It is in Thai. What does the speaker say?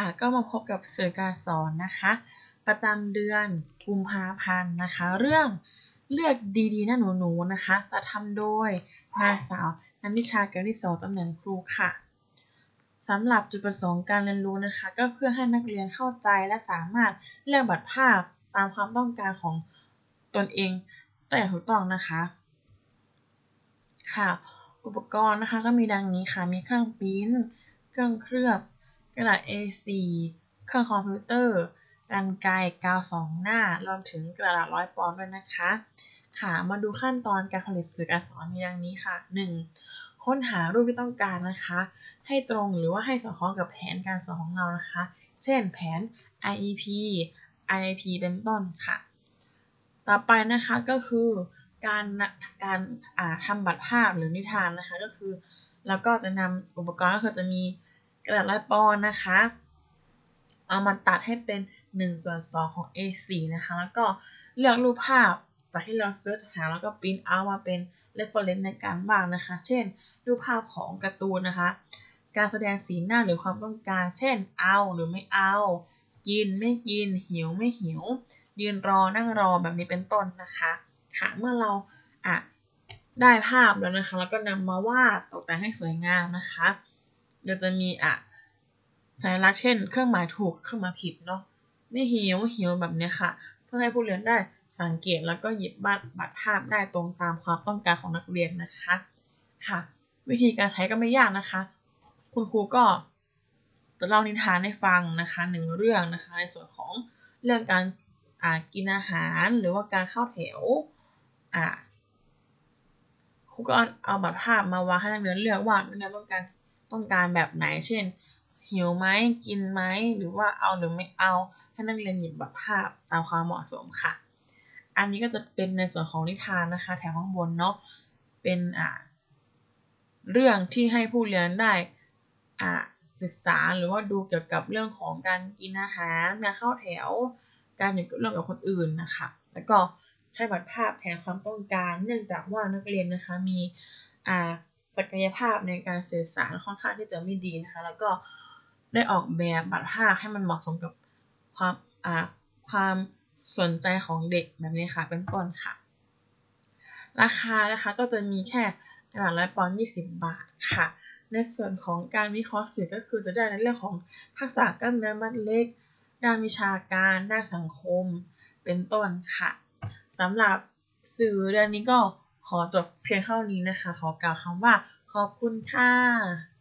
ค่ะ ก็มาพบกับสื่อการสอนนะคะ ประจำเดือนกุมภาพันธ์นะคะ เรื่องเลือกดีๆนะหนูๆนะคะ จะทำโดยนางสาวนันทิชาการิโสตำแหน่งครูค่ะสำหรับจุดประสงค์การเรียนรู้นะคะ ก็เพื่อให้นักเรียนเข้าใจและสามารถเลือกบัตรภาพตามความต้องการของตนเองได้อย่างถูกต้องนะคะค่ะ อุปกรณ์นะคะก็มีดังนี้ค่ะ มีเครื่องปิ้นท์เครื่องเคลือบ กระดาษ A4 เครื่องคอมพิวเตอร์กรรไกรกาวสองหน้ารวมถึงกระดาษร้อยปอนด์ด้วยนะคะ ค่ะมาดูขั้นตอนการผลิตสื่อการสอนมีดังนี้ค่ะ 1. ค้นหารูปที่ต้องการนะคะ ให้ตรงหรือว่าให้สอดคล้องกับแผนการสอนของเรานะคะ เช่นแผน IEP IIP เป็นต้นค่ะ ต่อไปนะคะก็คือการการทำบัตรภาพหรือนิทานนะคะก็คือ แล้วก็จะนำอุปกรณ์ก็คือจะมี กระดาษร้อยปอนนะคะ เอามาตัดให้เป็น1ส่วน2ของ A4 นะคะ แล้วก็เลือกรูปภาพจากที่เราเซิร์ชหาแล้วก็ปริ้นเอามาเป็น reference ในการวาดนะคะ เช่น รูปภาพของการ์ตูนนะคะ การแสดงสีหน้าหรือความต้องการ เช่น เอาหรือไม่เอา กินไม่กิน หิวไม่หิว ยืนรอนั่งรอแบบนี้เป็นต้นนะคะ ค่ะ เมื่อเราอะได้ภาพแล้วนะคะ แล้วก็นำมาวาดตกแต่งให้สวยงามนะคะ เดี๋ยวจะมีอะสัญลักษณ์เช่น เครื่องหมายถูกเครื่องหมายผิดเนาะไม่หิวหิวแบบเนี้ยค่ะ เพื่อให้ผู้เรียนได้สังเกตแล้วก็หยิบบัตรบัตรภาพได้ตรงตามความต้องการของนักเรียนนะคะค่ะ วิธีการใช้ก็ไม่ยากนะคะ คุณครูก็จะเล่านิทานให้ฟังนะคะหนึ่งเรื่องนะคะ ในส่วนของเรื่องการอ่ากินอาหารหรือว่าการเข้าแถวอ่าครูก็เอาบัตรภาพมาวางให้นักเรียนเลือกว่านักเรียนต้องการ ต้องการแบบไหน เช่น หิวไหมกินไหมหรือว่าเอาหรือไม่เอาให้นักเรียนหยิบแบัตรภาพตามความเหมาะสมค่ะ อันนี้ก็จะเป็นในส่วนของนิทานนะคะ แถวข้างบนเนาะเป็นอ่าเรื่องที่ให้ผู้เรียนได้อ่าศึกษาหรือว่าดูเกี่ยวกับเรื่องของการกินอาหารการเข้าแถว การอยู่ร่วมกับคนอื่นนะคะ แล้วก็ใช้บัตรภาพแทนความต้องการ เนื่องจากว่านักเรียนนะคะมีอ่า ศักยภาพในการสื่อสารค่อนข้างที่จะไม่ดีนะคะ แล้วก็ได้ออกแบบบัตรภาพให้มันเหมาะสมกับความอ่าความสนใจของเด็กแบบนี้ค่ะ เป็นต้นค่ะ ราคานะคะก็จะมีแค่กระดาษร้อยปอนด์20 บาทค่ะ ในส่วนของการวิเคราะห์สื่อก็คือจะได้ในเรื่องของทักษะกล้ามเนื้อมัดเล็ก ด้านวิชาการ ด้านสังคม เป็นต้นค่ะสำหรับสื่อเดือนนี้ก็ ขอจบเพียงเท่านี้นะคะ ขอกล่าวคำว่าขอบคุณค่ะ